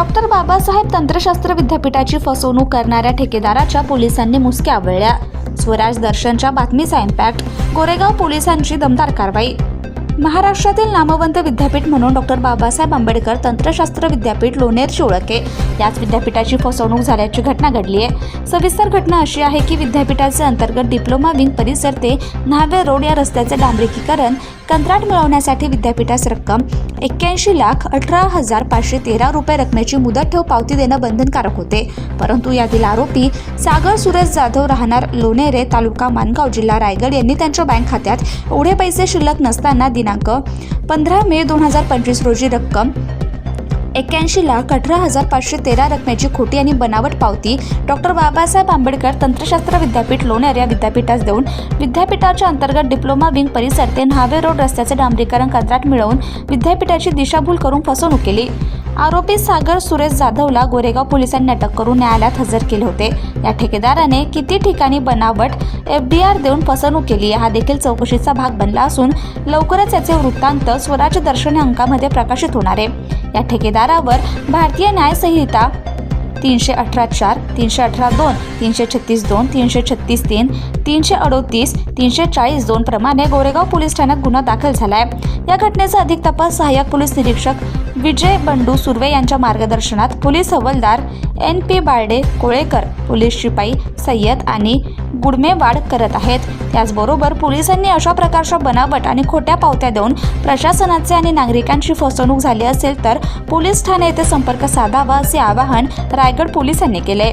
Doctor Babasaheb तंत्रशास्त्र विद्यापीठाची फसवणूक करणाऱ्या ठेकेदाराच्या पोलिसांनी मुसक्या आवळल्या. स्वराज दर्शनच्या बातमीचा इम्पॅक्ट गोरेगाव पोलिसांची दमदार कारवाई. महाराष्ट्रातील नामवंत विद्यापीठ म्हणून डॉक्टर बाबासाहेब आंबेडकर तंत्रशास्त्र विद्यापीठ लोणेरची ओळख आहे याच विद्यापीठाची फसवणूक झाल्याची घटना घडली आहे. सविस्तर घटना अशी आहे की विद्यापीठाचे अंतर्गत डिप्लोमा विंग परिसर ते न्हावे रोड या रस्त्याचे डांबरीकीकरण कंत्राट मिळवण्यासाठी विद्यापीठास रक्कम एक्क्याऐंशी लाख अठरा हजार पाचशे तेरा रुपये रकमेची मुदत ठेव पावती देणं बंधनकारक होते. परंतु यातील आरोपी सागर सुरेश जाधव राहणार लोणेरे तालुका मानगाव जिल्हा रायगड यांनी त्यांच्या बँक खात्यात एवढे पैसे शिल्लक नसताना दिनांक पंधरा मे दोन हजार पंचवीस रोजी रक्कम एक्क्याऐंशी लाख अठरा हजार पाचशे तेरा रकमेची खोटी आणि बनावट पावती डॉक्टर बाबासाहेब आंबेडकर तंत्रशास्त्र विद्यापीठ लोणार या विद्यापीठास देऊन विद्यापीठाच्या अंतर्गत डिप्लोमा विंग परिसर ते न्हावे रोड रस्त्याचे डांबरीकरण कंत्राट मिळवून विद्यापीठाची दिशाभूल करून फसवणूक केली. आरोपी सागर सुरेश जाधवला गोरेगाव पोलिसांनी अटक करून न्यायालयात हजर केले होते. या ठेकेदाराने किती ठिकाणी बनावट एफ डी आर देऊन फसवणूक केली हा देखील चौकशीचा भाग बनला असून लवकरच याचे वृत्तांत स्वराज्य दर्शन अंकामध्ये प्रकाशित होणार आहे. या ठेकेदारावर भारतीय न्यायसंहिता तीनशे अठरा चार तीनशे अठरा दोन तीनशे छत्तीस दोन तीनशे छत्तीस तीन तीनशे अडोतीस तीनशे चाळीस दोन प्रमाणे गोरेगाव पोलीस ठाण्यात गुन्हा दाखल झाला आहे या घटनेचा अधिक तपास सहाय्यक पोलीस निरीक्षक विजय बंडू सुर्वे यांच्या मार्गदर्शनात पोलीस हवालदार N P Barde Kolekar police शिपाई सय्यद आणि गुडमेवाड करत आहेत. त्याचबरोबर पोलिसांनी अशा प्रकारच्या बनावट आणि खोट्या पावत्या देऊन प्रशासनाचे आणि नागरिकांची फसवणूक झाली असेल तर पोलीस ठाणे येथे संपर्क साधावा असे आवाहन रायगड पोलिसांनी केले.